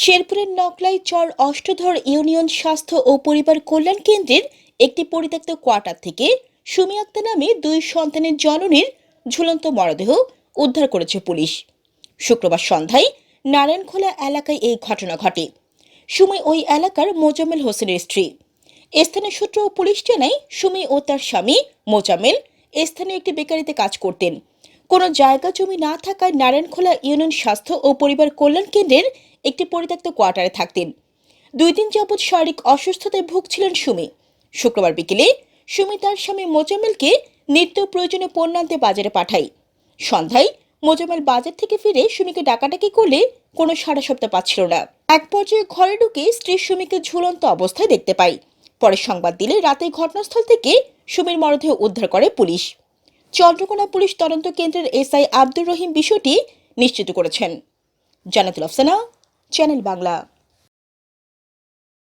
শেরপুরের নকলাই চর অষ্টধর ইউনিয়ন স্বাস্থ্য ও পরিবার কল্যাণ কেন্দ্রের একটি পরিত্যক্ত কোয়ার্টার থেকে সুমি আক্তার নামে দুই সন্তানের জননীর ঝুলন্ত মরদেহ উদ্ধার করেছে পুলিশ। শুক্রবার সন্ধ্যায় নারায়ণখোলা এলাকায় এই ঘটনা ঘটে। সুমি ওই এলাকার মোজাম্মেল হোসেনের স্ত্রী। স্থানীয় সূত্র ও পুলিশ জানায়, সুমি ও তার স্বামী মোজামেল স্থানীয় একটি বেকারিতে কাজ করতেন। কোনো জায়গা জমি না থাকায় নারায়ণখোলা ইউনিয়ন স্বাস্থ্য ও পরিবার কল্যাণ কেন্দ্রের একটি পরিত্যক্ত কোয়ার্টারে থাকতেন। দুই দিন যাবৎ শারীরিক অসুস্থতায় ভুগছিলেন সুমি। শুক্রবার বিকেলে সুমি তার স্বামী মোজাম্মেলকে নিত্য প্রয়োজনীয় পণ্য আনতে বাজারে পাঠায়। সন্ধ্যায় মোজাম্মেল বাজার থেকে ফিরে সুমিকে ডাকাডাকি করলে কোনো সারা সপ্তাহ পাচ্ছিল না। এক পর্যায়ে ঘরে ঢুকে স্ত্রী সুমিকে ঝুলন্ত অবস্থায় দেখতে পায়। পরে সংবাদ দিলে রাতে ঘটনাস্থল থেকে সুমির মরদেহ উদ্ধার করে পুলিশ। চন্দ্রকোনা পুলিশ তদন্ত কেন্দ্রের এসআই আব্দুর রহিম বিষয়টি নিশ্চিত করেছেন। জানাতুল আফসানা চ্যানেল বাংলা।